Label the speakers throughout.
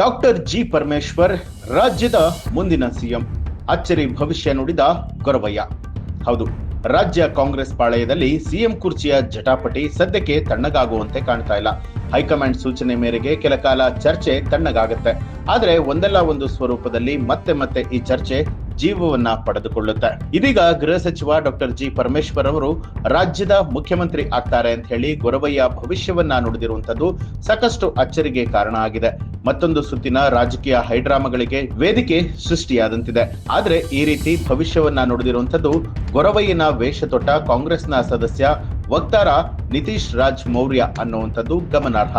Speaker 1: Doctor G Parameshwar, ರಾಜ್ಯದ ಮುಂದಿನ CM. ಅಚ್ಚರಿ ಭವಿಷ್ಯ ನುಡಿದ ಗೊರವಯ್ಯ. ಹೌದು, ರಾಜ್ಯ ಕಾಂಗ್ರೆಸ್ ಪಾಳಯದಲ್ಲಿ ಸಿಎಂ ಕುರ್ಚಿಯ ಜಟಾಪಟಿ ಸದ್ಯಕ್ಕೆ ತಣ್ಣಗಾಗುವಂತೆ ಕಾಣ್ತಾ ಇಲ್ಲ. ಹೈಕಮಾಂಡ್ ಸೂಚನೆ ಮೇರೆಗೆ ಕೆಲ ಕಾಲ ಚರ್ಚೆ ತಣ್ಣಗಾಗುತ್ತೆ. ಆದ್ರೆ ಒಂದಲ್ಲ ಒಂದು ಸ್ವರೂಪದಲ್ಲಿ ಮತ್ತೆ ಮತ್ತೆ ಈ ಚರ್ಚೆ ಜೀವವನ್ನ ಪಡೆದುಕೊಳ್ಳುತ್ತೆ. ಇದೀಗ ಗೃಹ ಸಚಿವ ಡಾಕ್ಟರ್ ಜಿ ಪರಮೇಶ್ವರ್ ಅವರು ರಾಜ್ಯದ ಮುಖ್ಯಮಂತ್ರಿ ಆಗ್ತಾರೆ ಅಂತ ಹೇಳಿ ಗೊರವಯ್ಯ ಭವಿಷ್ಯವನ್ನ ನುಡಿದಿರುವಂತದ್ದು ಸಾಕಷ್ಟು ಅಚ್ಚರಿಗೆ ಕಾರಣ ಆಗಿದೆ. ಮತ್ತೊಂದು ಸುತ್ತಿನ ರಾಜಕೀಯ ಹೈಡ್ರಾಮಾಗಳಿಗೆ ವೇದಿಕೆ ಸೃಷ್ಟಿಯಾದಂತಿದೆ. ಆದ್ರೆ ಈ ರೀತಿ ಭವಿಷ್ಯವನ್ನ ನುಡಿದಿರುವಂತದ್ದು ಗೊರವಯ್ಯನ ವೇಷ ತೊಟ್ಟ ಕಾಂಗ್ರೆಸ್ನ ಸದಸ್ಯ ವಕ್ತಾರ ನಿತೀಶ್ ರಾಜ್ ಮೌರ್ಯ ಅನ್ನುವಂಥದ್ದು ಗಮನಾರ್ಹ.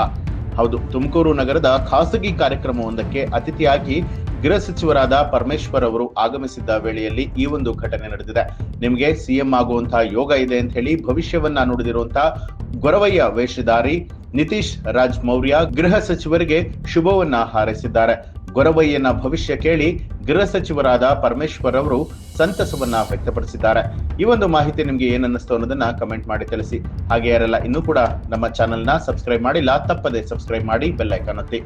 Speaker 1: ಹೌದು, ತುಮಕೂರು ನಗರದ ಖಾಸಗಿ ಕಾರ್ಯಕ್ರಮವೊಂದಕ್ಕೆ ಅತಿಥಿಯಾಗಿ ಗೃಹ ಸಚಿವರಾದ ಪರಮೇಶ್ವರ್ ಅವರು ಆಗಮಿಸಿದ್ದ ವೇಳೆಯಲ್ಲಿ ಈ ಒಂದು ಘಟನೆ ನಡೆದಿದೆ. ನಿಮಗೆ ಸಿಎಂ ಆಗುವಂತಹ ಯೋಗ ಇದೆ ಅಂತ ಹೇಳಿ ಭವಿಷ್ಯವನ್ನ ನುಡಿದಿರುವಂತಹ ಗೊರವಯ್ಯ ವೇಷಧಾರಿ ನಿತೀಶ್ ರಾಜ್ ಮೌರ್ಯ ಗೃಹ ಸಚಿವರಿಗೆ ಶುಭವನ್ನ ಹಾರೈಸಿದ್ದಾರೆ. ಗೊರವಯ್ಯನ ಭವಿಷ್ಯ ಕೇಳಿ ಗೃಹ ಸಚಿವರಾದ ಪರಮೇಶ್ವರ್ ಅವರು ಸಂತಸವನ್ನ ವ್ಯಕ್ತಪಡಿಸಿದ್ದಾರೆ. ಈ ಒಂದು ಮಾಹಿತಿ ನಿಮ್ಗೆ ಏನನ್ನಿಸ್ತು ಅನ್ನೋದನ್ನ ಕಮೆಂಟ್ ಮಾಡಿ ತಿಳಿಸಿ. ಹಾಗೆ ಯಾರೆಲ್ಲ ಇನ್ನೂ ಕೂಡ ನಮ್ಮ ಚಾನೆಲ್ನ ಸಬ್ಸ್ಕ್ರೈಬ್ ಮಾಡಿಲ್ಲ, ತಪ್ಪದೆ ಸಬ್ಸ್ಕ್ರೈಬ್ ಮಾಡಿ ಬೆಲ್ ಐಕಾನ್ ಒತ್ತಿ.